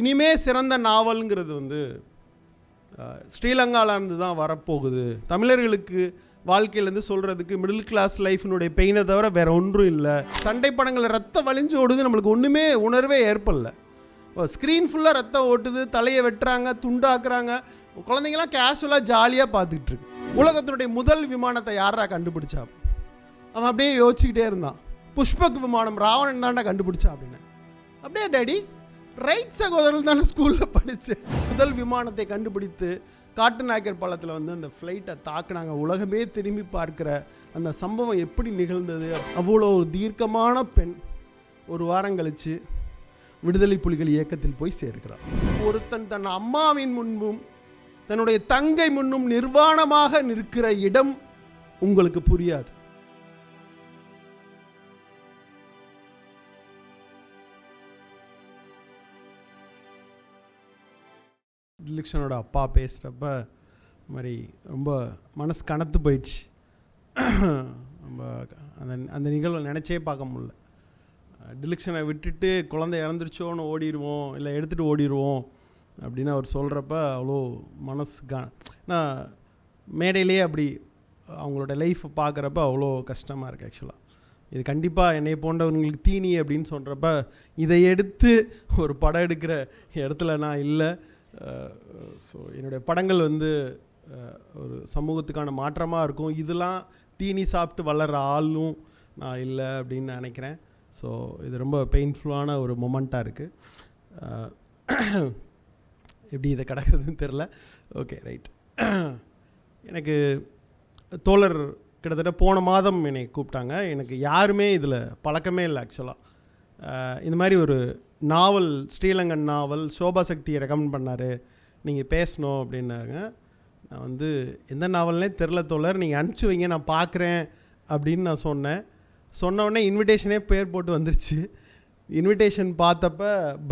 இனிமே சிறந்த நாவல்ங்கிறது வந்து ஸ்ரீலங்காவிலேருந்து தான் வரப்போகுது. தமிழர்களுக்கு வாழ்க்கையிலேருந்து சொல்கிறதுக்கு மிடில் கிளாஸ் லைஃபினுடைய பெயினை தவிர வேற ஒன்றும் இல்லை. சண்டை படங்களை ரத்தம் வலிஞ்சு ஓடுது நம்மளுக்கு ஒன்றுமே உணர்வே ஏற்படல. ஸ்க்ரீன் ஃபுல்லாக ரத்தம் ஓட்டுது தலையை வெட்டுறாங்க துண்டாக்குறாங்க. குழந்தைங்களாம் கேஷுவலாக ஜாலியாக பார்த்துக்கிட்டு இருக்கு. உலகத்தினுடைய முதல் விமானத்தை யாரா கண்டுபிடிச்சா? அவன் அப்படியே யோசிச்சுக்கிட்டே இருந்தான். புஷ்பக் விமானம் ராவணன் தாண்டா கண்டுபிடிச்சா அப்படின்னு. அப்படியே டேடி ரைட் சகோதரர்கள் தானே ஸ்கூலில் படித்தேன் முதல் விமானத்தை கண்டுபிடித்து காட்டு நாயக்கர் பாலத்தில் வந்து அந்த ஃப்ளைட்டை தாக்குனாங்க. உலகமே திரும்பி பார்க்குற அந்த சம்பவம் எப்படி நிகழ்ந்தது? அவ்வளோ ஒரு தீர்க்கமான பெண் ஒரு வாரம் கழித்து விடுதலை புலிகள் இயக்கத்தில் போய் சேர்க்கிறார். ஒருத்தன் தன் அம்மாவின் முன்பும் தன்னுடைய தங்கை முன்னும் நிர்வாணமாக நிற்கிற இடம் உங்களுக்கு புரியாது. டிலக்ஷனோட அப்பா பேசுகிறப்ப மாதிரி ரொம்ப மனசு கனத்து போயிடுச்சு. ரொம்ப அந்த அந்த நிகழ்வை நினச்சே பார்க்க முடில டிலக்ஷனை விட்டுட்டு குழந்தை இறந்துருச்சோன்னு ஓடிடுவோம் இல்லை எடுத்துகிட்டு ஓடிடுவோம் அப்படின்னு அவர் சொல்கிறப்ப அவ்வளோ மனசு க ஏன்னா மேடையிலேயே அப்படி அவங்களோட லைஃப் பார்க்குறப்ப அவ்வளோ கஷ்டமாக இருக்குது ஆக்சுவலாக இது கண்டிப்பாக என்னை போன்றவங்களுக்கு தீனி அப்படின்னு சொல்கிறப்ப இதை எடுத்து ஒரு படம் எடுக்கிற இடத்துல நான் இல்லை. ஸோ என்னுடைய படங்கள் வந்து ஒரு சமூகத்துக்கான மாற்றமாக இருக்கும். இதெல்லாம் தீனி சாப்பிட்டு வளர்கிற ஆளும் நான் இல்லை அப்படின்னு நினைக்கிறேன். ஸோ இது ரொம்ப பெயின்ஃபுல்லான ஒரு மொமெண்ட்டாக இருக்குது எப்படி இதை கிடக்கிறதுன்னு தெரில ஓகே ரைட் எனக்கு தோழர் கிட்டத்தட்ட போன மாதம் என்னை கூப்பிட்டாங்க. எனக்கு யாருமே இதில் பழக்கமே இல்லை ஆக்சுவலாக இந்த மாதிரி ஒரு நாவல் ஸ்ரீலங்கன் நாவல் சோபா சக்தியை ரெக்கமெண்ட் பண்ணார். நீங்கள் பேசணும் அப்படின்னாங்க நான் வந்து எந்த நாவல்னே தெரில தோழர். நீங்கள் அனுப்பிச்சி வைங்க. நான் பார்க்குறேன் அப்படின்னு நான் சொன்னேன். சொன்ன உடனே இன்விடேஷனே பேர் போட்டு வந்துருச்சு. இன்விடேஷன் பார்த்தப்ப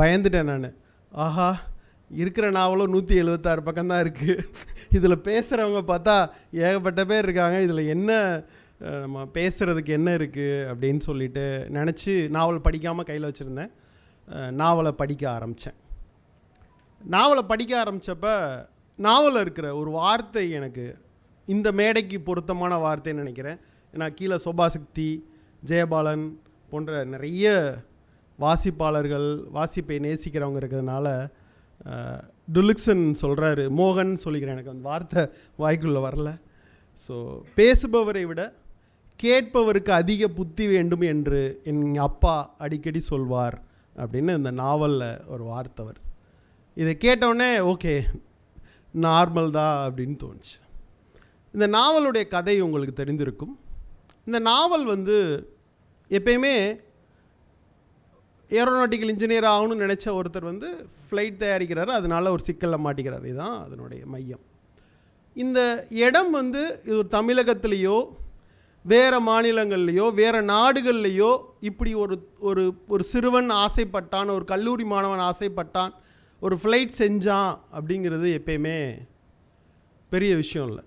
பயந்துட்டேன் நான். ஆஹா இருக்கிற நாவலும் நூற்றி எழுபத்தாறு பக்கம்தான் இருக்குது இதில் பேசுகிறவங்க பார்த்தா ஏகப்பட்ட பேர் இருக்காங்க. இதில் என்ன நம்ம பேசுகிறதுக்கு என்ன இருக்குது அப்படின்னு சொல்லிட்டு நினச்சி நாவல் படிக்காமல் கையில் வச்சுருந்தேன். நாவலை படிக்க ஆரம்பித்தேன் நாவலை படிக்க ஆரம்பித்தப்ப நாவலில் இருக்கிற ஒரு வார்த்தை எனக்கு இந்த மேடைக்கு பொருத்தமான வார்த்தைன்னு நினைக்கிறேன். ஏன்னா கீழே சோபாசக்தி ஜெயபாலன் போன்ற நிறைய வாசிப்பாளர்கள் வாசிப்பை நேசிக்கிறவங்க இருக்கிறதுனால டுலுக்ஸன் சொல்கிறாரு மோகன் சொல்லிக்கிறேன். எனக்கு அந்த வார்த்தை வாய்க்குள்ளே வரல. ஸோ பேசுபவரை விட கேட்பவருக்கு அதிக புத்தி வேண்டும் என்று என் அப்பா அடிக்கடி சொல்வார் அப்படின்னு இந்த நாவலில் ஒரு வார்த்தை வருது. இதை கேட்டவுடனே ஓகே நார்மல் தான் அப்படின்னு தோணுச்சு. இந்த நாவலுடைய கதை உங்களுக்கு தெரிந்திருக்கும். இந்த நாவல் வந்து எப்பயுமே ஏரோநாட்டிக்கல் இன்ஜினியர் ஆகணும்னு நினச்ச ஒருத்தர் வந்து ஃப்ளைட் தயாரிக்கிறாரு. அதனால ஒரு சிக்கலில் மாட்டிக்கிறார். இதுதான் அதனுடைய மையம். இந்த இடம் வந்து இது ஒரு தமிழகத்திலேயோ வேறு மாநிலங்கள்லேயோ வேறு நாடுகள்லேயோ இப்படி ஒரு ஒரு ஒரு சிறுவன் ஆசைப்பட்டான் ஒரு கல்லூரி மாணவன் ஆசைப்பட்டான் ஒரு ஃப்ளைட் செஞ்சான் அப்படிங்கிறது எப்பயுமே பெரிய விஷயம் இல்லை.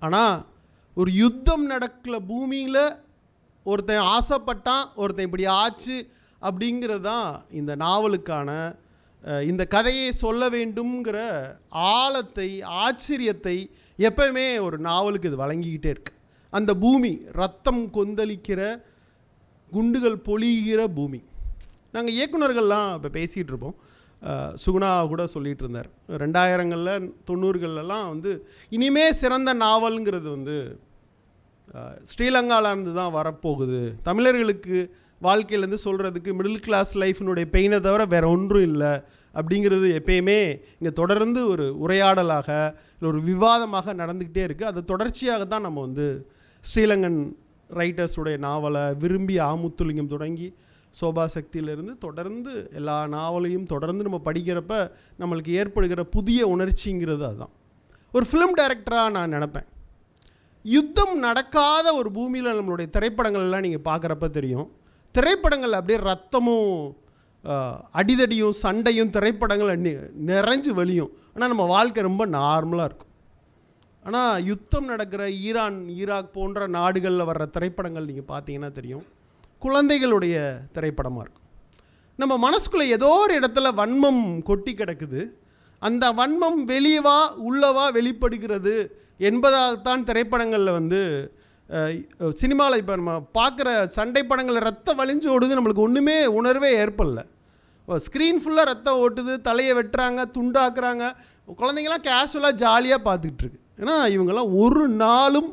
ஆனால் ஒரு யுத்தம் நடக்கல பூமியில் ஒருத்தன் ஆசைப்பட்டான் ஒருத்தன் இப்படி ஆச்சு அப்படிங்கிறது தான் இந்த நாவலுக்கான இந்த கதையை சொல்ல வேண்டும்ங்கிற ஆழத்தை ஆச்சரியத்தை எப்பயுமே ஒரு நாவலுக்கு இது வழங்கிக்கிட்டே இருக்குது அந்த பூமி ரத்தம் கொந்தளிக்கிற குண்டுகள் பொழிகிற பூமி. நாங்கள் இயக்குனர்கள்லாம் இப்போ பேசிகிட்டு இருப்போம் சுகுணா கூட சொல்லிகிட்டு இருந்தார் ரெண்டாயிரங்களில் தொண்ணூறுகள்லாம் வந்து இனிமே சிறந்த நாவல்ங்கிறது வந்து ஸ்ரீலங்காவிலேருந்து தான் வரப்போகுது. தமிழர்களுக்கு வாழ்க்கையிலேருந்து சொல்கிறதுக்கு மிடில் கிளாஸ் லைஃபினுடைய பெயினை தவிர வேறு ஒன்றும் இல்லை. அப்படிங்கிறது எப்பயுமே இங்கே தொடர்ந்து ஒரு உரையாடலாக இல்லை ஒரு விவாதமாக நடந்துக்கிட்டே இருக்குது அது தொடர்ச்சியாக தான் நம்ம வந்து ஸ்ரீலங்கன் ரைட்டர்ஸுடைய நாவலை விரும்பி ஆமுத்துலிங்கம் தொடங்கி சோபா சக்தியிலிருந்து தொடர்ந்து எல்லா நாவலையும் தொடர்ந்து நம்ம படிக்கிறப்ப நம்மளுக்கு ஏற்படுகிற புதிய உணர்ச்சிங்கிறது அதுதான். ஒரு ஃபிலிம் டைரக்டராக நான் நினப்பேன். யுத்தம் நடக்காத ஒரு பூமியில் நம்மளுடைய திரைப்படங்கள்லாம் நீங்கள் பார்க்குறப்ப தெரியும். திரைப்படங்கள் அப்படியே ரத்தமும் அடிதடியும் சண்டையும் திரைப்படங்கள் நிறைஞ்சு வெளியும். ஆனால் நம்ம வாழ்க்கை ரொம்ப நார்மலாக இருக்கும். ஆனால் யுத்தம் நடக்கிற ஈரான் ஈராக் போன்ற நாடுகளில் வர்ற திரைப்படங்கள் நீங்கள் பார்த்தீங்கன்னா தெரியும். குழந்தைகளுடைய திரைப்படமாக இருக்கும். நம்ம மனசுக்குள்ளே ஏதோ ஒரு இடத்துல வன்மம் கொட்டி கிடக்குது. அந்த வன்மம் வெளியவா உள்ளவா வெளிப்படுகிறது என்பதாகத்தான் திரைப்படங்களில் வந்து சினிமாவில் இப்போ நம்ம பார்க்குற சண்டை படங்களில் ரத்தம் வலிஞ்சு ஓடுது. நம்மளுக்கு ஒன்றுமே உணர்வே ஏற்படல. ஸ்க்ரீன் ஃபுல்லாக ரத்தம் ஓட்டுது தலையை வெட்டுறாங்க துண்டாக்குறாங்க. குழந்தைங்களாம் கேஷுவலாக ஜாலியாக பார்த்துக்கிட்டு இருக்கு. ஏன்னா இவங்கெல்லாம் ஒரு நாளும்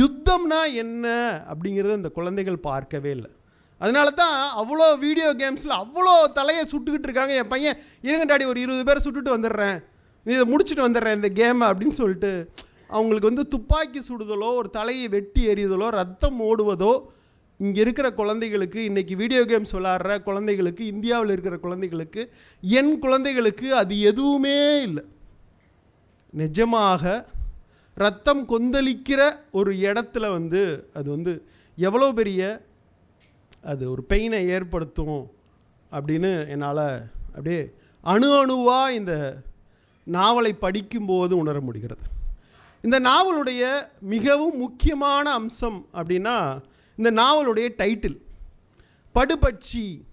யுத்தம்னா என்ன அப்படிங்கிறத இந்த குழந்தைகள் பார்க்கவே இல்லை. அதனால தான் அவ்வளோ வீடியோ கேம்ஸில் அவ்வளோ தலையை சுட்டுக்கிட்டு இருக்காங்க. என் பையன் இருங்க டாடி ஒரு இருபது பேரை சுட்டுட்டு வந்துடுறேன். இதை முடிச்சுட்டு வந்துடுறேன் இந்த கேமை அப்படின்னு சொல்லிட்டு அவங்களுக்கு வந்து துப்பாக்கி சுடுதலோ ஒரு தலையை வெட்டி எறிதலோ ரத்தம் ஓடுவதோ இங்கே இருக்கிற குழந்தைகளுக்கு இன்றைக்கி வீடியோ கேம்ஸ் விளாட்ற குழந்தைகளுக்கு இந்தியாவில் இருக்கிற குழந்தைகளுக்கு என் குழந்தைகளுக்கு அது எதுவுமே இல்லை. நிஜமாக ரத்தம் கொந்தளிக்கிற ஒரு இடத்துல வந்து அது வந்து எவ்வளோ பெரிய அது ஒரு பெயினை ஏற்படுத்தும் அப்படின்னு என்னால் அப்படியே அணு அணுவாக இந்த நாவலை படிக்கும்போது உணர முடிகிறது. இந்த நாவலுடைய மிகவும் முக்கியமான அம்சம் அப்படின்னா இந்த நாவலுடைய டைட்டில் படுபட்சி.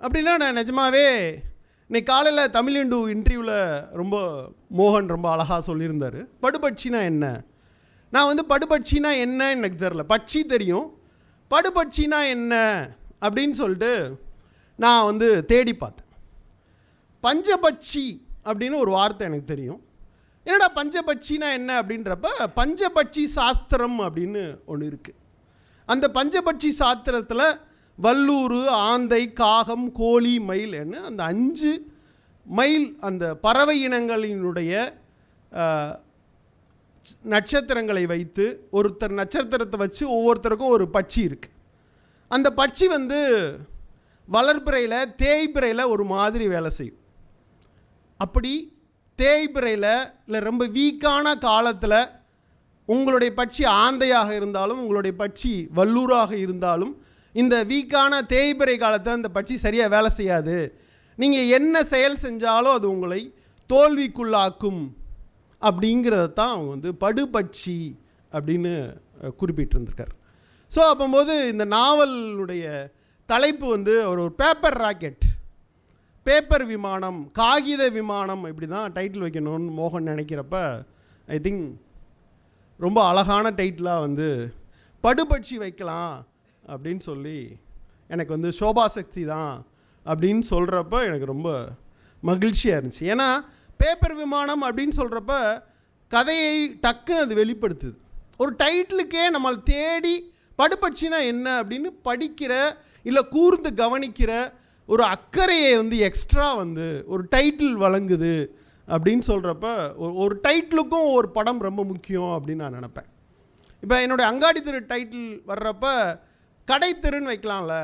அப்படின்னா நான் நிஜமாவே இன்னைக்கு காலையில் தமிழ் இண்டு இன்டர்வியூவில் ரொம்ப மோகன் ரொம்ப அழகாக சொல்லியிருந்தார். படுபட்சினா என்ன? நான் வந்து படுபட்சினா என்ன எனக்கு தெரில பட்சி தெரியும். படுபட்சினா என்ன அப்படின்னு சொல்லிட்டு நான் வந்து தேடி பார்த்தேன். பஞ்சபட்சி அப்படின்னு ஒரு வார்த்தை எனக்கு தெரியும். என்னடா பஞ்சபட்சினா என்ன அப்படின்றப்ப பஞ்சபட்சி சாஸ்திரம் அப்படின்னு ஒன்று இருக்குது அந்த பஞ்சபட்சி சாஸ்திரத்தில் வல்லூர் ஆந்தை காகம் கோழி மயில் என்ன அந்த அஞ்சு மயில் அந்த பறவை இனங்களினுடைய நட்சத்திரங்களை வைத்து ஒருத்தர் நட்சத்திரத்தை வச்சு ஒவ்வொருத்தருக்கும் ஒரு பட்சி இருக்குது அந்த பட்சி வந்து வளர்பிறையில் தேய்பிறையில் ஒரு மாதிரி வேலை செய்யும். அப்படி தேய்பிறையில் இல்லை ரொம்ப வீக்கான காலத்தில் உங்களுடைய பட்சி ஆந்தையாக இருந்தாலும் உங்களுடைய பட்சி வல்லூராக இருந்தாலும் இந்த வீக்கான தேய்பிறை காலத்தில் அந்த பட்சி சரியாக வேலை செய்யாது. நீங்கள் என்ன செயல் செஞ்சாலும் அது உங்களை தோல்விக்குள்ளாக்கும். அப்படிங்கிறத தான் அவங்க வந்து படுபட்சி அப்படின்னு குறிப்பிட்டிருந்திருக்கார். ஸோ அப்போம்போது இந்த நாவலுடைய தலைப்பு வந்து ஒரு ஒரு பேப்பர் ராக்கெட் பேப்பர் விமானம் காகித விமானம் இப்படி தான் டைட்டில் வைக்கணும்னு மோகன் நினைக்கிறப்ப ஐ திங்க் ரொம்ப அழகான டைட்டிலாக வந்து படுபட்சி வைக்கலாம். அப்படின்னு சொல்லி எனக்கு வந்து சோபா சக்தி தான் அப்படின்னு சொல்கிறப்ப எனக்கு ரொம்ப மகிழ்ச்சியாக இருந்துச்சு. ஏன்னா பேப்பர் விமானம் அப்படின்னு சொல்கிறப்ப கதையை டக்குன்னு அது வெளிப்படுத்துது. ஒரு டைட்டிலுக்கே நம்மளை தேடி படுபட்சினா என்ன அப்படின்னு படிக்கிற இல்லை கூர்ந்து கவனிக்கிற ஒரு அக்கறையை வந்து எக்ஸ்ட்ரா வந்து ஒரு டைட்டில் வழங்குது அப்படின்னு சொல்கிறப்ப ஒரு டைட்டிலுக்கும் ஒரு படம் ரொம்ப முக்கியம் அப்படின்னு நான் நினப்பேன். இப்போ என்னுடைய அங்காடி திரு டைட்டில் வர்றப்ப கடை தெருன்னு வைக்கலாம்ல.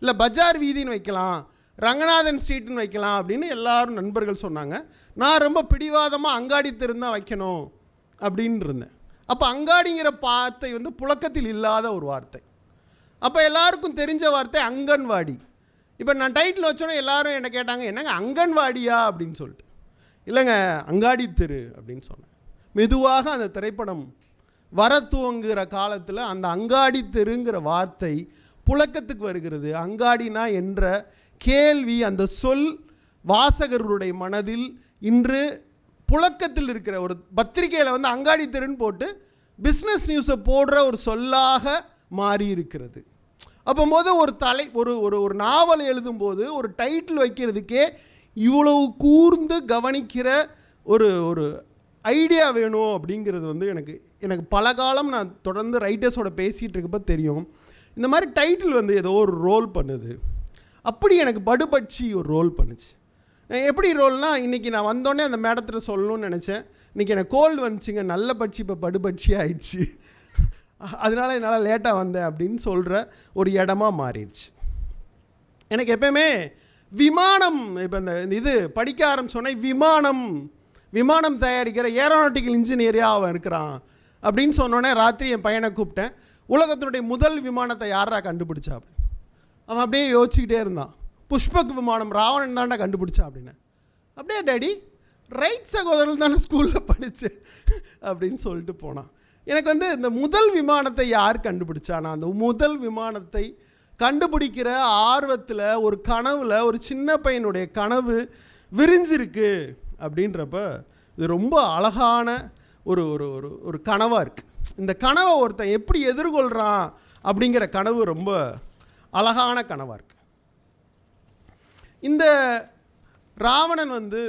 இல்லை பஜார் வீதின்னு வைக்கலாம் ரங்கநாதன் ஸ்ட்ரீட்னு வைக்கலாம் அப்படின்னு எல்லாரும் நண்பர்கள் சொன்னாங்க. நான் ரொம்ப பிடிவாதமாக அங்காடி தெருந்தான் தான் வைக்கணும் அப்படின்னு இருந்தேன். அப்போ அங்காடிங்கிற வார்த்தை வந்து புழக்கத்தில் இல்லாத ஒரு வார்த்தை. அப்போ எல்லாருக்கும் தெரிஞ்ச வார்த்தை அங்கன்வாடி. இப்போ நான் டைட்டில் வச்சோன்னே எல்லாரும் என்ன கேட்டாங்க என்னங்க அங்கன்வாடியா அப்படின்னு சொல்லிட்டு. இல்லைங்க அங்காடி தெரு அப்படின்னு சொன்னேன். மெதுவாக அந்த திரைப்படம் வர துவங்குகிற காலத்தில் அந்த அங்காடி தெருங்கிற வார்த்தை புழக்கத்துக்கு வருகிறது. அங்காடினா என்ற கேள்வி அந்த சொல் வாசகர்களுடைய மனதில் இன்று புழக்கத்தில் இருக்கிற ஒரு பத்திரிகையில் வந்து அங்காடி தெருன்னு போட்டு பிஸ்னஸ் நியூஸை போடுற ஒரு சொல்லாக மாறி இருக்கிறது. அப்போது ஒரு தலை ஒரு ஒரு ஒரு நாவல் எழுதும்போது ஒரு டைட்டில் வைக்கிறதுக்கே இவ்வளவு கூர்ந்து கவனிக்கிற ஒரு ஒரு ஐடியா வேணும் அப்படிங்கிறது வந்து எனக்கு எனக்கு பல காலம் நான் தொடர்ந்து ரைட்டர்ஸோட பேசிகிட்டு இருக்கப்போ தெரியும். இந்த மாதிரி டைட்டில் வந்து ஏதோ ஒரு ரோல் பண்ணுது. அப்படி எனக்கு படுபட்சி ஒரு ரோல் பண்ணுச்சு. எப்படி ரோல்னால் இன்றைக்கி நான் வந்தோடனே அந்த மேடத்தில் சொல்லணும்னு நினச்சேன். இன்றைக்கி எனக்கு கோல்டு வந்துச்சுங்க நல்ல பட்சி இப்போ படுபட்சி ஆயிடுச்சு. அதனால் என்னால் லேட்டாக வந்தேன் அப்படின்னு சொல்கிற ஒரு இடமா மாறிடுச்சு. எனக்கு எப்பயுமே விமானம் இப்போ இந்த இந்த இது படிக்க ஆரம்பிச்சோன்னே விமானம் விமானம் தயாரிக்கிற ஏரோனாட்டிக்கல் இன்ஜினியரியாக அவன் இருக்கிறான் அப்படின்னு சொன்னோடனே ராத்திரி என் பையனை கூப்பிட்டேன். உலகத்தினுடைய முதல் விமானத்தை யாரா கண்டுபிடிச்சா அப்படின்னு. அவன் அப்படியே யோசிச்சுக்கிட்டே இருந்தான். புஷ்பக் விமானம் ராவணன் தான்டா கண்டுபிடிச்சா அப்படின்னு. அப்படியே டேடி ரைட் சகோதரன் தானே ஸ்கூலில் படித்தேன் அப்படின்னு சொல்லிட்டு போனான். எனக்கு வந்து இந்த முதல் விமானத்தை யார் கண்டுபிடிச்சானா அந்த முதல் விமானத்தை கண்டுபிடிக்கிற ஆர்வத்தில் ஒரு கனவில் ஒரு சின்ன பையனுடைய கனவு விரிஞ்சிருக்கு. அப்படின்றப்ப இது ரொம்ப அழகான ஒரு ஒரு ஒரு ஒரு கனவாக இருக்குது இந்த கனவை ஒருத்தன் எப்படி எதிர்கொள்கிறான் அப்படிங்கிற கனவு ரொம்ப அழகான கனவாக இருக்குது இந்த ராவணன் வந்து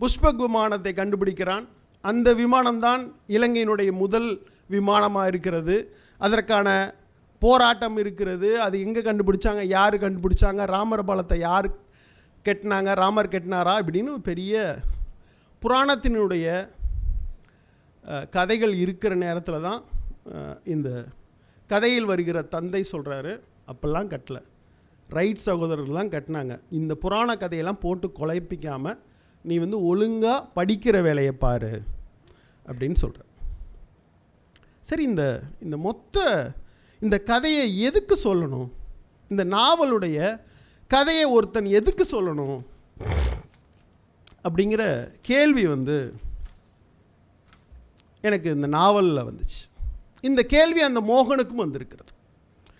புஷ்பக் விமானத்தை கண்டுபிடிக்கிறான். அந்த விமானம்தான் இலங்கையினுடைய முதல் விமானமாக இருக்கிறது. அதற்கான போராட்டம் இருக்கிறது. அது எங்கே கண்டுபிடிச்சாங்க? யார் கண்டுபிடிச்சாங்க? ராமர் பாலத்தை யார் கெட்டினாங்க ராமர் கெட்டினாரா அப்படின்னு பெரிய புராணத்தினுடைய கதைகள் இருக்கிற நேரத்தில் தான் இந்த கதையில் வருகிற தந்தை சொல்கிறாரு அப்போல்லாம் கட்டலை. ரைட் சகோதரர்கள் தான் கட்டினாங்க. இந்த புராண கதையெல்லாம் போட்டு குழப்பிக்காமல் நீ வந்து ஒழுங்காக படிக்கிற வேலையை பாரு அப்படின்னு சொல்கிற சரி இந்த இந்த மொத்த இந்த கதையை எதுக்கு சொல்லணும்? இந்த நாவலுடைய கதையை ஒருத்தன் எதுக்கு சொல்லணும்? அப்படிங்கிற கேள்வி வந்து எனக்கு இந்த நாவலில் வந்துச்சு. இந்த கேள்வி அந்த மோகனுக்கும் வந்திருக்கிறது.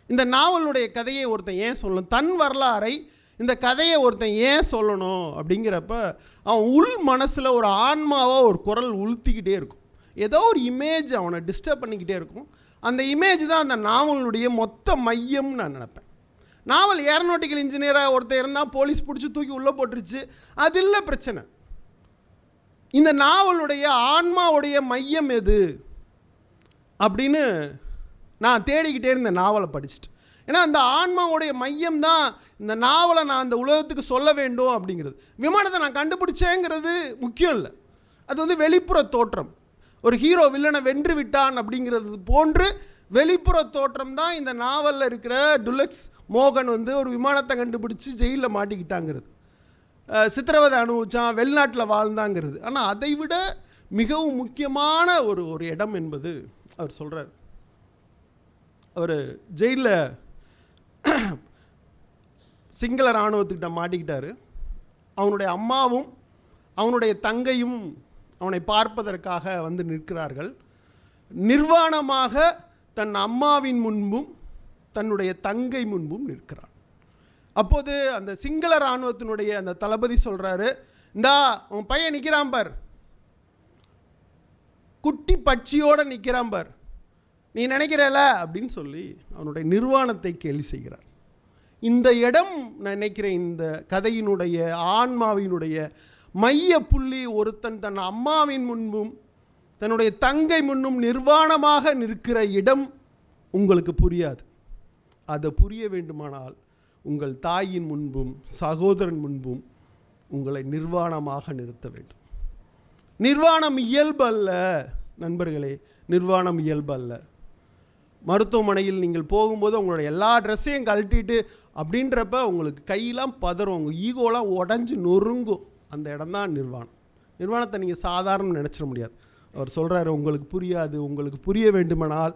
இந்த நாவலுடைய கதையை ஒருத்தன் ஏன் சொல்லணும்? தன் வரலாறை இந்த கதையை ஒருத்தன் ஏன் சொல்லணும்? அப்படிங்கிறப்ப அவன் உள் மனசில் ஒரு ஆன்மாவாக ஒரு குரல் உளுத்திக்கிட்டே இருக்கும். ஏதோ ஒரு இமேஜ் அவனை டிஸ்டர்ப் பண்ணிக்கிட்டே இருக்கும். அந்த இமேஜ் தான் அந்த நாவலுடைய மொத்த மையம்னு நான் நினப்பேன். நாவல் ஏரோநாட்டிக்கல் இன்ஜினியராக ஒருத்தர் இருந்தால் போலீஸ் பிடிச்சி தூக்கி உள்ளே போட்டுருச்சு. அது இல்லை பிரச்சனை. இந்த நாவலுடைய ஆன்மாவுடைய மையம் எது? அப்படின்னு நான் தேடிக்கிட்டே இருந்த நாவலை படிச்சுட்டு. ஏன்னா அந்த ஆன்மாவுடைய மையம் தான் இந்த நாவலை நான் அந்த உலகத்துக்கு சொல்ல வேண்டும் அப்படிங்கிறது. விமானத்தை நான் கண்டுபிடிச்சேங்கிறது முக்கியம் இல்லை. அது வந்து வெளிப்புற தோற்றம். ஒரு ஹீரோ வில்லனை வென்று விட்டான் அப்படிங்கிறது போன்று வெளிப்புற தோற்றம் தான் இந்த நாவலில் இருக்கிற டுலக்ஸ் மோகன் வந்து ஒரு விமானத்தை கண்டுபிடிச்சி ஜெயிலில் மாட்டிக்கிட்டாங்கிறது. சித்திரவதை அனுபவிச்சான் வெளிநாட்டில் வாழ்ந்தாங்கிறது. ஆனால் அதை விட மிகவும் முக்கியமான ஒரு ஒரு இடம் என்பது அவர் சொல்கிறார் அவர் ஜெயிலில் சிங்கள இராணுவத்துக்கிட்ட மாட்டிக்கிட்டாரு. அவனுடைய அம்மாவும் அவனுடைய தங்கையும் அவனை பார்ப்பதற்காக வந்து நிற்கிறார்கள். நிர்வாணமாக தன் அம்மாவின் முன்பும் தன்னுடைய தங்கை முன்பும் நிற்கிறான் அப்போது அந்த சிங்கள இராணுவத்தினுடைய அந்த தளபதி சொல்கிறாரு இந்தா உன் பையன் நிற்கிறான் பார். குட்டி பட்சியோட நிற்கிறான் பார். நீ நினைக்கிறல? அப்படின்னு சொல்லி அவனுடைய நிர்வாணத்தை கேள்வி செய்கிறார். இந்த இடம் நான் நினைக்கிறேன் இந்த கதையினுடைய ஆன்மாவினுடைய மைய புள்ளி ஒருத்தன் தன் அம்மாவின் முன்பும் தன்னுடைய தங்கை முன்னும் நிர்வாணமாக நிற்கிற இடம் உங்களுக்கு புரியாது. அதை புரிய வேண்டுமானால் உங்கள் தாயின் முன்பும் சகோதரன் முன்பும் உங்களை நிர்வாணமாக நிறுத்த வேண்டும். நிர்வாணம் இயல்பு அல்ல நண்பர்களே நிர்வாணம் இயல்பு அல்ல. மருத்துவமனையில் நீங்கள் போகும்போது உங்களோட எல்லா ட்ரெஸ்ஸையும் கழட்டிட்டு அப்படின்றப்ப உங்களுக்கு கையெல்லாம் பதறும் உங்கள் ஈகோலாம் உடஞ்சி நொறுங்கும். அந்த இடம்தான் நிர்வாணம். நிர்வாணத்தை நீங்கள் சாதாரணம் நினச்சிட முடியாது. அவர் சொல்கிறாரு உங்களுக்கு புரியாது உங்களுக்கு புரிய வேண்டுமானால்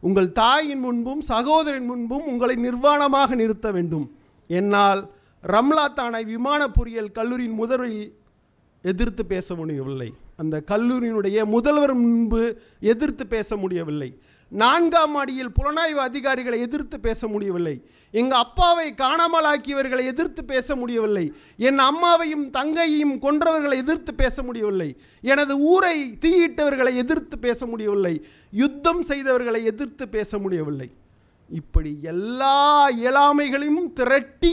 உங்கள் தாயின் முன்பும் சகோதரின் முன்பும் உங்களை நிர்வாணமாக நிறுத்த வேண்டும். என்னால் ரம்லா தானை விமான பொறியியல் கல்லூரியின் முதல்வரில் எதிர்த்து பேச முடியவில்லை. அந்த கல்லூரியினுடைய முதல்வர் முன்பு எதிர்த்து பேச முடியவில்லை. நான்காம் அடியில் புலனாய்வு அதிகாரிகளை எதிர்த்து பேச முடியவில்லை. எங்கள் அப்பாவை காணாமலாக்கியவர்களை எதிர்த்து பேச முடியவில்லை. என் அம்மாவையும் தங்கையையும் கொன்றவர்களை எதிர்த்து பேச முடியவில்லை. எனது ஊரை தீயிட்டவர்களை எதிர்த்து பேச முடியவில்லை. யுத்தம் செய்தவர்களை எதிர்த்து பேச முடியவில்லை. இப்படி எல்லா இயலாமைகளையும் திரட்டி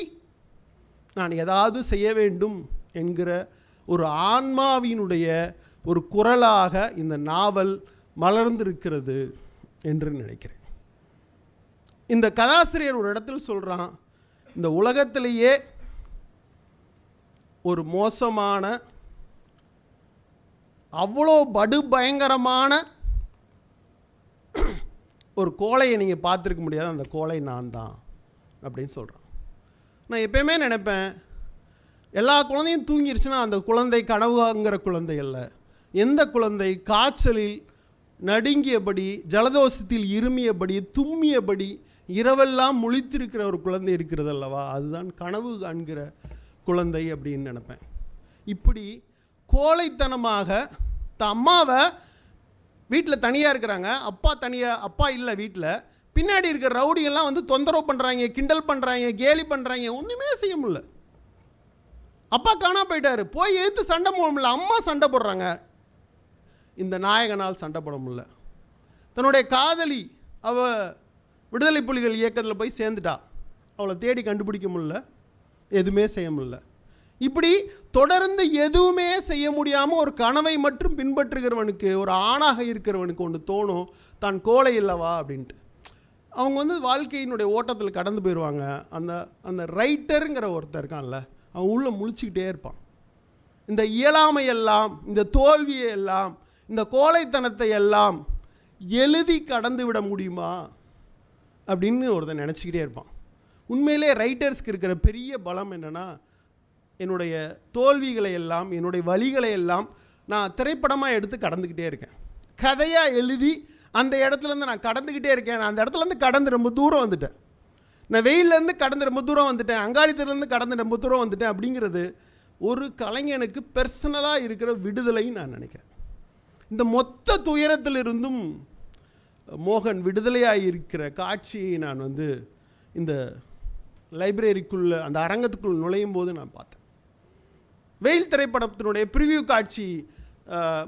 நான் ஏதாவது செய்ய வேண்டும் என்கிற ஒரு ஆன்மாவினுடைய ஒரு குரலாக இந்த நாவல் மலர்ந்திருக்கிறது என்று நினைக்கிறேன். இந்த கதாசிரியர் ஒரு இடத்தில் சொல்கிறான் இந்த உலகத்திலேயே ஒரு மோசமான அவ்வளோ படு பயங்கரமான ஒரு கோழையை நீங்கள் பார்த்துருக்க முடியாது அந்த கோழை நான் தான் அப்படின்னு சொல்கிறான் நான் எப்பயுமே நினைப்பேன் எல்லா குழந்தையும் தூங்கிருச்சுன்னா அந்த குழந்தை கனவுங்கிற குழந்தை அல்ல. எந்த குழந்தை காய்ச்சலில் நடுங்கியபடி ஜலதோஷத்தில் இருமியபடி தும்மியபடி இரவெல்லாம் முழித்திருக்கிற ஒரு குழந்தை இருக்கிறது அல்லவா? அதுதான் கனவு காண்கிற குழந்தை அப்படின்னு நினப்பேன். இப்படி கோழைத்தனமாக தம்மாவை அம்மாவை வீட்டில் தனியாக இருக்கிறாங்க. அப்பா தனியாக அப்பா இல்லை வீட்டில் பின்னாடி இருக்கிற ரவுடியெல்லாம் வந்து தொந்தரவு பண்ணுறாங்க கிண்டல் பண்ணுறாங்க கேலி பண்ணுறாங்க ஒன்றுமே செய்ய முடியல. அப்பா காணா போயிட்டாரு. போய் எதிர்த்து சண்டை போட முடியல. அம்மா சண்டை போடுறாங்க. இந்த நாயகனால் சண்டை போட முடியல. தன்னுடைய காதலி அவ விடுதலை புலிகள் இயக்கத்தில் போய் சேர்ந்துட்டா. அவளை தேடி கண்டுபிடிக்க முடியல. எதுவுமே செய்ய முடியல. இப்படி தொடர்ந்து எதுவுமே செய்ய முடியாமல் ஒரு கனவை மட்டும் பின்பற்றுகிறவனுக்கு ஒரு ஆணாக இருக்கிறவனுக்கு ஒன்று தோணும் தான் கோலை இல்லவா அப்படின்ட்டு. அவங்க வந்து வாழ்க்கையினுடைய ஓட்டத்தில் கடந்து போயிடுவாங்க அந்த அந்த ரைட்டருங்கிற ஒருத்தர் இருக்கான்ல அவன் உள்ளே முழிச்சுக்கிட்டே இருப்பான். இந்த இயலாமை எல்லாம் இந்த தோல்வியை எல்லாம் இந்த கோழைத்தனத்தை எல்லாம் எழுதி கடந்து விட முடியுமா? அப்படின்னு ஒருத்தன் நினச்சிக்கிட்டே இருப்பான். உண்மையிலே ரைட்டர்ஸ்க்கு இருக்கிற பெரிய பலம் என்னென்னா என்னுடைய தோல்விகளை எல்லாம் என்னுடைய வழிகளை எல்லாம் நான் திரைப்படமாக எடுத்து கடந்துக்கிட்டே இருக்கேன். கதையாக எழுதி அந்த இடத்துலேருந்து நான் கடந்துக்கிட்டே இருக்கேன். நான் அந்த இடத்துலேருந்து கடந்து ரொம்ப தூரம் வந்துட்டேன். நான் வெயிலேருந்து கடந்து ரொம்ப தூரம் வந்துட்டேன். அங்காடித்திலேருந்து கடந்து ரொம்ப தூரம் வந்துட்டேன் அப்படிங்கிறது ஒரு கலைஞனுக்கு பர்சனலாக இருக்கிற விடுதலைன்னு நான் நினைக்கிறேன். இந்த மொத்த துயரத்திலிருந்தும் மோகன் விடுதலையாக இருக்கிற காட்சியை நான் வந்து இந்த லைப்ரரிக்குள்ளே அந்த அரங்கத்துக்குள் நுழையும் போது நான் பார்த்தேன். வெயில் திரைப்படத்தினுடைய ப்ரிவியூ காட்சி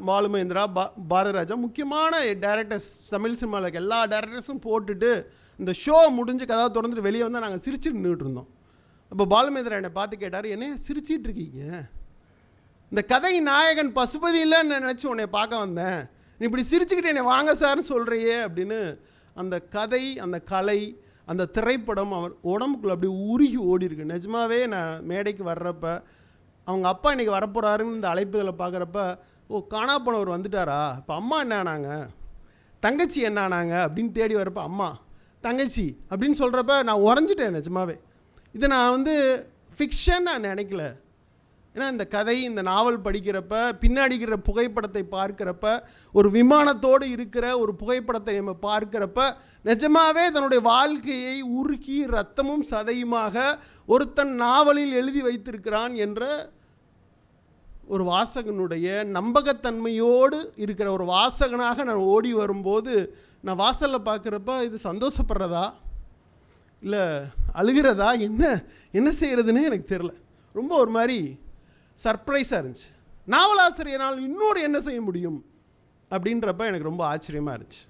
மாலுமேந்திரா பா பாரதராஜா முக்கியமான டேரக்டர்ஸ் தமிழ் சினிமாவில் எல்லா டேரக்டர்ஸும் போட்டுட்டு இந்த ஷோ முடிஞ்சு கதவை திறந்துட்டு வெளியே வந்தால் நாங்கள் சிரிச்சுட்டு நின்றுட்டு இருந்தோம். அப்போ பாலுமேந்திரா என்னை பார்த்து கேட்டார் என்ன சிரிச்சிட்டு இருக்கீங்க? இந்த கதை நாயகன் பசுபதி இல்லைன்னு நினச்சி உன்னை பார்க்க வந்தேன். நீ இப்படி சிரிச்சுக்கிட்டு என்னை வாங்க சார்னு சொல்கிறியே அப்படின்னு அந்த கதை அந்த கலை அந்த திரைப்படம் அவர் உடம்புக்குள்ள அப்படி உருகி ஓடி இருக்கு நிஜமாவே நான் மேடைக்கு வர்றப்போ அவங்க அப்பா இன்றைக்கி வரப்போகிறாருன்னு இந்த அழைப்புதலை பார்க்குறப்ப ஓ காணா போனவர் வந்துட்டாரா? இப்போ அம்மா என்ன ஆனாங்க? தங்கச்சி என்ன ஆனாங்க? அப்படின்னு தேடி வரப்ப அம்மா தங்கச்சி அப்படின்னு சொல்கிறப்ப நான் உறைஞ்சிட்டேன் நிஜமாவே. இதை நான் வந்து ஃபிக்ஷன் நான் நினைக்கல. ஏன்னா இந்த கதை இந்த நாவல் படிக்கிறப்ப பின்னாடி இருக்கிற புகைப்படத்தை பார்க்குறப்ப ஒரு விமானத்தோடு இருக்கிற ஒரு புகைப்படத்தை நம்ம பார்க்குறப்ப நிஜமாவே தன்னுடைய வாழ்க்கையை உருக்கி ரத்தமும் சதையுமாக ஒருத்தன் நாவலில் எழுதி வைத்திருக்கிறான் என்ற ஒரு வாசகனுடைய நம்பகத்தன்மையோடு இருக்கிற ஒரு வாசகனாக நான் ஓடி வரும்போது நான் வாசலில் பார்க்குறப்ப இது சந்தோஷப்படுறதா? இல்லை அழுகிறதா? என்ன என்ன செய்கிறதுனே எனக்கு தெரில ரொம்ப ஒரு மாதிரி சர்ப்ரைஸாக இருந்துச்சு. நாவலாசிரியனால் இன்னொரு என்ன செய்ய முடியும்? அப்படின்றப்ப எனக்கு ரொம்ப ஆச்சரியமாக இருந்துச்சு.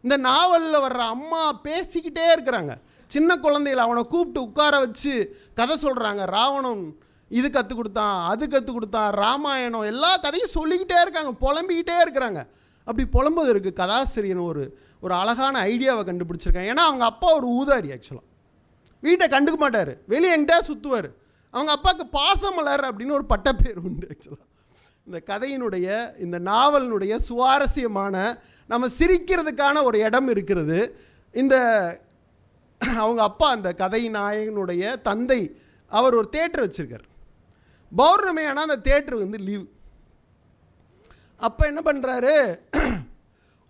இந்த நாவலில் வர்ற அம்மா பேசிக்கிட்டே இருக்கிறாங்க. சின்ன குழந்தைகளை அவனை கூப்பிட்டு உட்கார வச்சு கதை சொல்கிறாங்க ராவணன் இது கற்றுக் கொடுத்தான் அது கற்றுக் கொடுத்தான் ராமாயணம் எல்லா கதையும் சொல்லிக்கிட்டே இருக்காங்க புலம்பிக்கிட்டே இருக்கிறாங்க. அப்படி புலம்புவதற்கு கதாசிரியன் ஒரு ஒரு அழகான ஐடியாவை கண்டுபிடிச்சிருக்காங்க ஏன்னா அவங்க அப்பா ஒரு ஊதாரி ஆக்சுவலாக வீட்டை கண்டுக்க மாட்டார். வெளியே எங்கிட்டா சுற்றுவார் அவங்க அப்பாவுக்கு பாசமலர் அப்படின்னு ஒரு பட்டப்பேர் உண்டு ஆக்சுவலாக இந்த கதையினுடைய இந்த நாவலினுடைய சுவாரஸ்யமான நம்ம சிரிக்கிறதுக்கான ஒரு இடம் இருக்கிறது. இந்த அவங்க அப்பா அந்த கதை நாயகனுடைய தந்தை அவர் ஒரு தேட்டர் வச்சுருக்கார். பௌர்ணமி ஆனால் அந்த தேட்டர் வந்து லீவ் அப்போ என்ன பண்ணுறாரு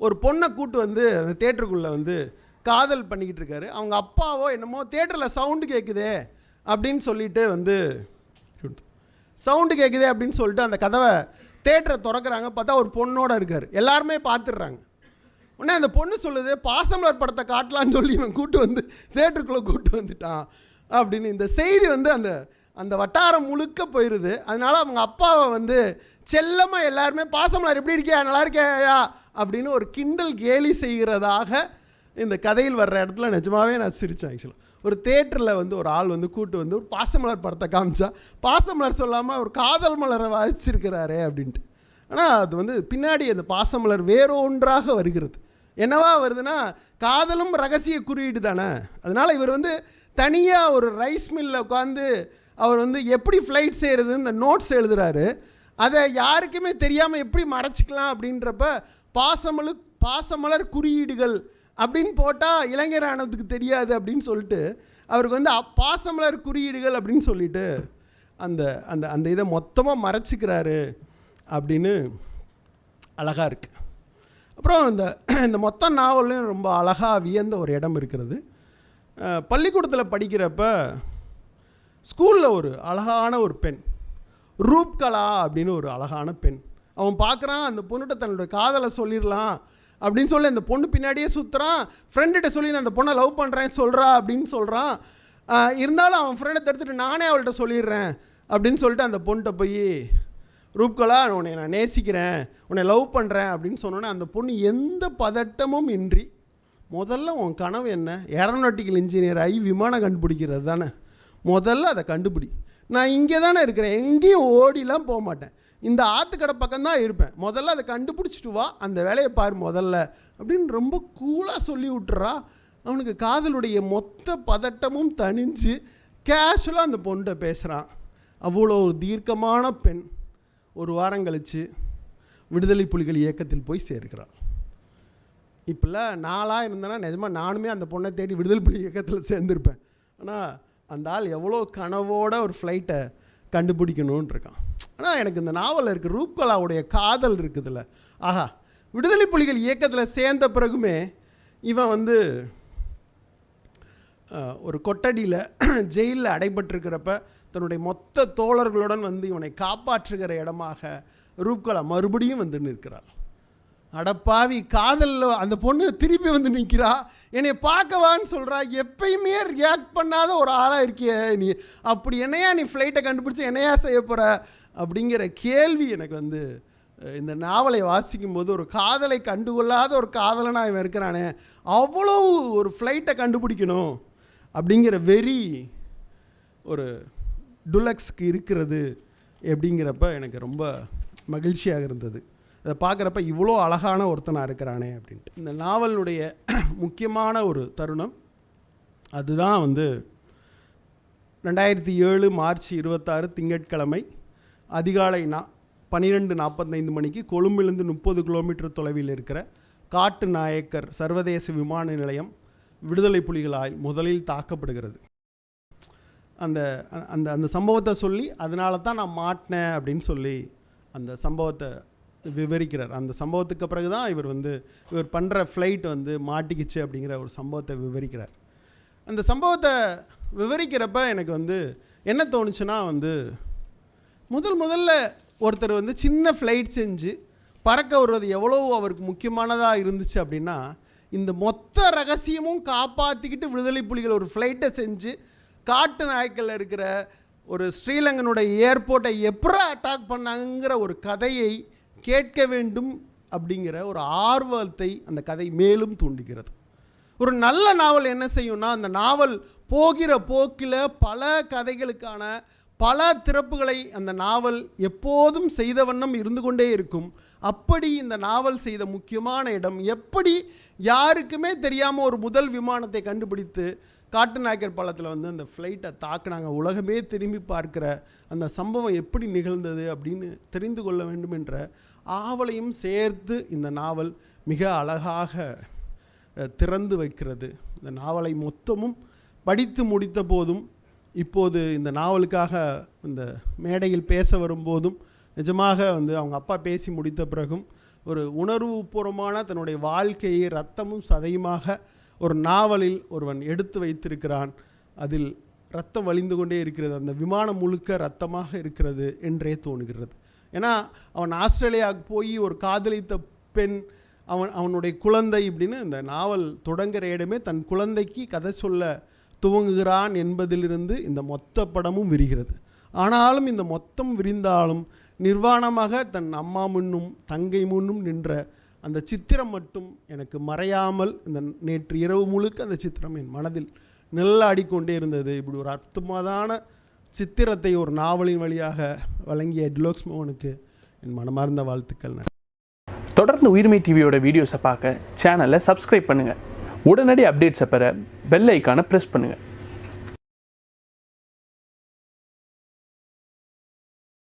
ஒரு பொண்ணை கூட்டு வந்து அந்த தேட்டருக்குள்ளே வந்து காதல் பண்ணிக்கிட்டு இருக்காரு. அவங்க அப்பாவோ என்னமோ தேட்டரில் சவுண்டு கேட்குதே அப்படின்னு சொல்லிட்டு வந்து சவுண்டு கேட்குதே அப்படின்னு சொல்லிட்டு அந்த கதவை தேட்டரை திறக்கிறாங்க. பார்த்தா ஒரு பொண்ணோட இருக்கார். எல்லாருமே பார்த்துடுறாங்க. உடனே அந்த பொண்ணு சொல்லுது பாசமலர் படத்தை காட்டலான்னு சொல்லி இவன் கூட்டு வந்து தேட்டருக்குள்ளே கூட்டு வந்துட்டான். அப்படின்னு இந்த செய்தி வந்து அந்த அந்த வட்டாரம் முழுக்க போயிடுது அதனால அவங்க அப்பாவை வந்து செல்லமாக எல்லாருமே பாசமலர். எப்படி இருக்கியா? நல்லா இருக்கியா? அப்படின்னு ஒரு கிண்டல் கேலி செய்கிறதாக இந்த கதையில் வர்ற இடத்துல நிஜமாவே நான் சிரித்தேன் ஆக்சுவலாக ஒரு தேட்டரில் வந்து ஒரு ஆள் வந்து கூட்டு வந்து ஒரு பாசமலர் படத்தை காமிச்சா பாசமலர் சொல்லாமல் ஒரு காதல் மலரை வாசிச்சிருக்கிறாரே அப்படின்ட்டு. ஆனால் அது வந்து பின்னாடி அந்த பாசமலர் வேறொன்றாக வருகிறது. என்னவா வருதுன்னா காதலும் ரகசிய குறியீடு தானே. அதனால் இவர் வந்து தனியாக ஒரு ரைஸ் மில்லில் உட்காந்து அவர் வந்து எப்படி ஃப்ளைட் செய்கிறதுன்னு இந்த நோட்ஸ் எழுதுறாரு. அதை யாருக்குமே தெரியாமல் எப்படி மறைச்சிக்கலாம் அப்படின்றப்ப பாசமலு பாசமலர் குறியீடுகள் அப்படின்னு போட்டால் இளைஞரானதுக்கு தெரியாது அப்படின்னு சொல்லிட்டு அவருக்கு வந்து அப்- பாசமலர் குறியீடுகள் அப்படின்னு சொல்லிட்டு அந்த அந்த அந்த இதை மொத்தமாக மறைச்சிக்கிறாரு அப்படின்னு அழகாக இருக்குது அப்புறம் இந்த இந்த மொத்த நாவல்லையும் ரொம்ப அழகாக வியந்த ஒரு இடம் இருக்கிறது. பள்ளிக்கூடத்தில் படிக்கிறப்ப ஸ்கூலில் ஒரு அழகான ஒரு பெண். ரூப்கலா அப்படின்னு ஒரு அழகான பெண். அவன் பார்க்குறான் அந்த பொண்ணுகிட்ட தன்னோட காதலை சொல்லிடலாம் அப்படின்னு சொல்லி அந்த பொண்ணு பின்னாடியே சுற்றுறான் ஃப்ரெண்டுகிட்ட சொல்லி நான் அந்த பொண்ணை லவ் பண்ணுறேன் சொல்கிறா அப்படின்னு சொல்கிறான் இருந்தாலும் அவன் ஃப்ரெண்டை தடுத்துட்டு நானே அவள்கிட்ட சொல்லிடுறேன் அப்படின்னு சொல்லிட்டு அந்த பொண்ணுகிட்ட போய் ரூப்கலா உன்னை நான் நேசிக்கிறேன் உன்னை லவ் பண்ணுறேன் அப்படின்னு சொன்னோன்னே அந்த பொண்ணு எந்த பதட்டமும் இன்றி முதல்ல உன் கனவு என்ன? ஏரோநாட்டிக்கல் இன்ஜினியர் ஆகி விமானம் கண்டுபிடிக்கிறது தானே? முதல்ல அதை கண்டுபிடி. நான் இங்கே தானே இருக்கிறேன் எங்கேயும் ஓடிலாம் போக மாட்டேன். இந்த ஆற்றுக்கடை பக்கம்தான் இருப்பேன். முதல்ல அதை கண்டுபிடிச்சிட்டு வா அந்த வேலையை பாரு முதல்ல அப்படின்னு ரொம்ப கூலாக சொல்லி விட்டுறா. அவனுக்கு காதலுடைய மொத்த பதட்டமும் தணிஞ்சு கேஷுவலாக அந்த பொண்ணிட்ட பேசுகிறான் அவ்வளோ ஒரு தீர்க்கமான பெண். ஒரு வாரம் கழித்து விடுதலை புலிகள் இயக்கத்தில் போய் சேர்க்கிறாள். இப்போல்லாம் நாளாக இருந்தேன்னா நிஜமாக நானுமே அந்த பொண்ணை தேடி விடுதலை புலி இயக்கத்தில் சேர்ந்துருப்பேன். ஆனால் அந்த ஆள் எவ்வளோ கனவோட ஒரு ஃப்ளைட்டை கண்டுபிடிக்கணும்னு இருக்கான் ஆனால் எனக்கு இந்த நாவலில் இருக்க ரூப்கலாவுடைய காதல் இருக்குதுல்ல. ஆஹா விடுதலை புலிகள் இயக்கத்தில் சேர்ந்த பிறகுமே இவன் வந்து ஒரு கொட்டடியில் ஜெயிலில் அடைபட்டிருக்கிறப்ப தன்னுடைய மொத்த தோழர்களுடன் வந்து இவனை காப்பாற்றுகிற இடமாக ரூப்கலா மறுபடியும் வந்து நிற்கிறாள். அடப்பாவி காதலில் அந்த பொண்ணு திருப்பி வந்து நிற்கிறா? என்னை பார்க்கவான்னு சொல்கிறா எப்பயுமே ரியாக்ட் பண்ணாத ஒரு ஆளாக இருக்கிய நீ. அப்படி என்னையா நீ ஃப்ளைட்டை கண்டுபிடிச்சி என்னையா செய்ய போகிற அப்படிங்கிற கேள்வி எனக்கு வந்து இந்த நாவலை வாசிக்கும் போது ஒரு காதலை கண்டுகொள்ளாத ஒரு காதலனாக இவன் இருக்கிறானே. அவ்வளோ ஒரு ஃப்ளைட்டை கண்டுபிடிக்கணும் அப்படிங்கிற வெறி ஒரு டுலக்ஸ்க்கு இருக்கிறது அப்படிங்கிறப்ப எனக்கு ரொம்ப மகிழ்ச்சியாக இருந்தது. அதை பார்க்குறப்ப இவ்வளோ அழகான ஒருத்தனாக இருக்கிறானே அப்படின்ட்டு. இந்த நாவலுடைய முக்கியமான ஒரு தருணம் அதுதான் வந்து ரெண்டாயிரத்தி ஏழு மார்ச் இருபத்தாறு திங்கட்கிழமை அதிகாலை நா பன்னிரெண்டு நாற்பத்தைந்து மணிக்கு கொழும்பிலிருந்து முப்பது கிலோமீட்டர் தொலைவில் இருக்கிற காட்டு நாயக்கர் சர்வதேச விமான நிலையம் விடுதலை புலிகளால் முதலில் தாக்கப்படுகிறது. அந்த அந்த அந்த சம்பவத்தை சொல்லி அதனால தான் நான் மாட்டினேன் அப்படின்னு சொல்லி அந்த சம்பவத்தை விவரிக்கிறார். அந்த சம்பவத்துக்கு பிறகு தான் இவர் வந்து இவர் பண்ணுற ஃப்ளைட் வந்து மாட்டிக்கிச்சு அப்படிங்கிற ஒரு சம்பவத்தை விவரிக்கிறார். அந்த சம்பவத்தை விவரிக்கிறப்ப எனக்கு வந்து என்ன தோணுச்சுன்னா வந்து முதல் முதல்ல ஒருத்தர் வந்து சின்ன ஃப்ளைட் செஞ்சு பறக்க விடுறது எவ்வளோ அவருக்கு முக்கியமானதாக இருந்துச்சு அப்படின்னா இந்த மொத்த ரகசியமும் காப்பாற்றிக்கிட்டு விடுதலை புலிகள் ஒரு ஃப்ளைட்டை செஞ்சு காட்டு நாய்க்கல்ல இருக்கிற ஒரு ஸ்ரீலங்கனுடைய ஏர்போர்ட்டை எப்பரா அட்டாக் பண்ணாங்கிற ஒரு கதையை கேட்க வேண்டும் அப்படிங்கிற ஒரு ஆர்வத்தை அந்த கதை மேலும் தூண்டுகிறது. ஒரு நல்ல நாவல் என்ன செய்யும்னா அந்த நாவல் போகிற போக்கில் பல கதைகளுக்கான பல திறப்புகளை அந்த நாவல் எப்போதும் செய்த வண்ணம் இருந்து கொண்டே இருக்கும். அப்படி இந்த நாவல் செய்த முக்கியமான இடம் எப்படி யாருக்குமே தெரியாமல் ஒரு முதல் விமானத்தை கண்டுபிடித்து காட்டுநாயக்கர் பாலத்தில் வந்து அந்த ஃப்ளைட்டை தாக்குனாங்க உலகமே திரும்பி பார்க்குற அந்த சம்பவம் எப்படி நிகழ்ந்தது அப்படின்னு தெரிந்து கொள்ள வேண்டும் என்ற ஆவலையும் சேர்த்து இந்த நாவல் மிக அழகாக திறந்து வைக்கிறது. இந்த நாவலை மொத்தமும் படித்து முடித்த போதும் இப்போது இந்த நாவலுக்காக இந்த மேடையில் பேச வரும்போதும் நிஜமாக வந்து அவங்க அப்பா பேசி முடித்த பிறகும் ஒரு உணர்வுபூர்வமான தன்னுடைய வாழ்க்கையை ரத்தமும் சதையுமாக ஒரு நாவலில் ஒருவன் எடுத்து வைத்திருக்கிறான். அதில் ரத்தம் வழிந்து கொண்டே இருக்கிறது. அந்த விமானம் முழுக்க ரத்தமாக இருக்கிறது என்றே தோணுகிறது ஏன்னா அவன் ஆஸ்திரேலியாவுக்கு போய் ஒரு காதலித்த பெண் அவன் அவனுடைய குழந்தை இப்படின்னு இந்த நாவல் தொடங்குற இடமே தன் குழந்தைக்கு கதை சொல்ல துவங்குகிறான் என்பதிலிருந்து இந்த மொத்த படமும் விரிகிறது. ஆனாலும் இந்த மொத்தம் விரிந்தாலும் நிர்வாணமாக தன் அம்மா முன்னும் தங்கை முன்னும் நின்ற அந்த சித்திரம் மட்டும் எனக்கு மறையாமல் இந்த நேற்று இரவு முழுக்க அந்த சித்திரம் என் மனதில் நெல்லாடிக்கொண்டே இருந்தது. இப்படி ஒரு அற்புதமான சித்திரத்தை ஒரு நாவலின் வழியாக வழங்கிய டிலோக்ஸ் மோகனுக்கு என் மனமார்ந்த வாழ்த்துக்கள் தொடர்ந்து உயிர்மை டிவியோட வீடியோஸை பார்க்க சேனலை சப்ஸ்கிரைப் பண்ணுங்கள் உடனடி அப்டேட்ஸை பெற பெல் ஐக்கானை ப்ரெஸ் பண்ணுங்கள்